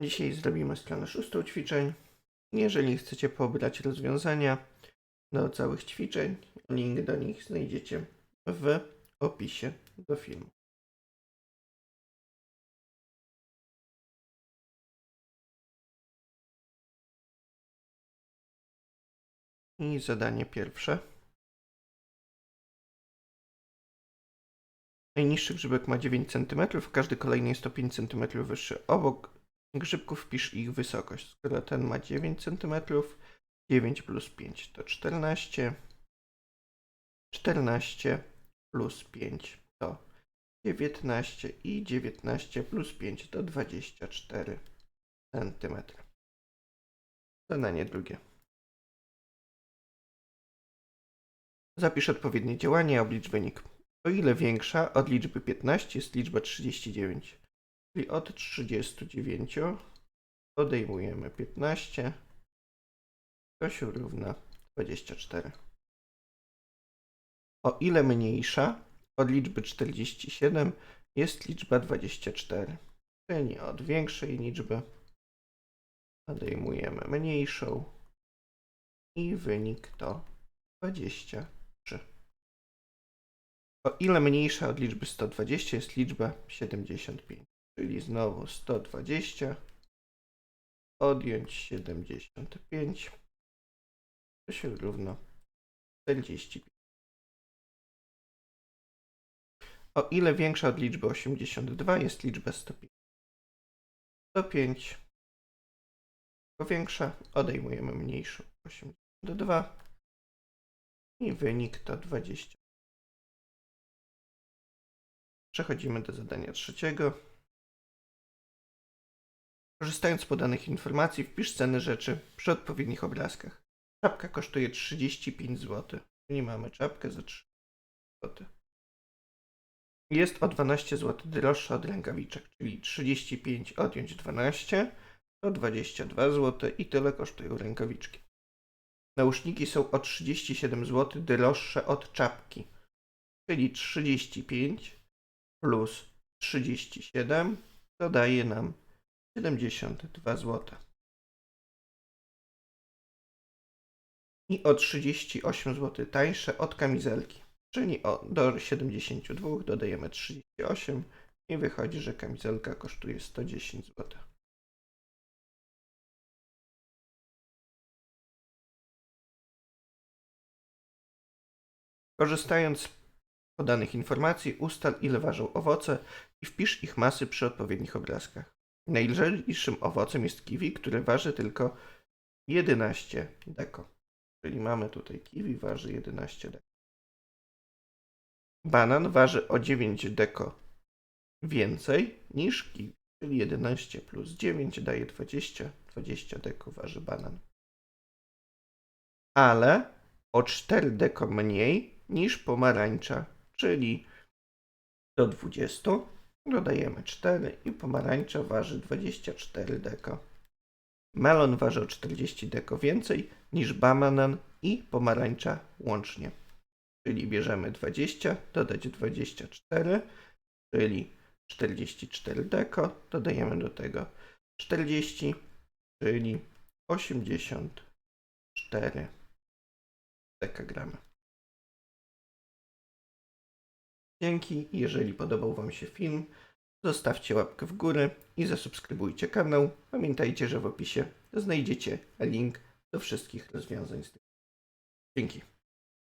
Dzisiaj zrobimy stronę szóstą ćwiczeń. Jeżeli chcecie pobrać rozwiązania do całych ćwiczeń, link do nich znajdziecie w opisie do filmu. I zadanie pierwsze. Najniższy grzybek ma 9 cm, każdy kolejny jest o 5 cm wyższy. Obok grzybków wpisz ich wysokość. Skoro ten ma 9 cm, 9 plus 5 to 14. 14 plus 5 to 19 i 19 plus 5 to 24 cm. Zadanie drugie. Zapisz odpowiednie działanie, oblicz wynik. O ile większa od liczby 15 jest liczba 39. Czyli od 39 odejmujemy 15, to się równa 24. O ile mniejsza od liczby 47 jest liczba 24. Czyli od większej liczby odejmujemy mniejszą i wynik to 23. O ile mniejsza od liczby 120 jest liczba 75. Czyli znowu 120 odjąć 75 to się równa 45. O ile większa od liczby 82 jest liczba 105. 105 większa odejmujemy mniejszą 82 i wynik to 20. Przechodzimy do zadania trzeciego. Korzystając z podanych informacji, wpisz ceny rzeczy przy odpowiednich obrazkach. Czapka kosztuje 35 zł. Czyli mamy czapkę za 3 zł. Jest o 12 zł droższa od rękawiczek, czyli 35 odjąć 12 to 22 zł i tyle kosztują rękawiczki. Nauszniki są o 37 zł droższe od czapki, czyli 35 plus 37 to daje nam 72 zł. I o 38 zł tańsze od kamizelki, czyli o, do 72 dodajemy 38 i wychodzi, że kamizelka kosztuje 110 zł. Korzystając z podanych informacji, ustal ile ważą owoce i wpisz ich masy przy odpowiednich obrazkach. Najlżejszym owocem jest kiwi, które waży tylko 11 deko. Czyli mamy tutaj kiwi waży 11 deko. Banan waży o 9 deko więcej niż kiwi, czyli 11 plus 9 daje 20. 20 deko waży banan. Ale o 4 deko mniej niż pomarańcza, czyli do 20 dodajemy 4 i pomarańcza waży 24 deko. Melon waży o 40 deko więcej niż banan i pomarańcza łącznie. Czyli bierzemy 20, dodać 24, czyli 44 deko, dodajemy do tego 40, czyli 84 dekagramy. Dzięki, jeżeli podobał Wam się film, zostawcie łapkę w górę i zasubskrybujcie kanał. Pamiętajcie, że w opisie znajdziecie link do wszystkich rozwiązań z tym. Dzięki.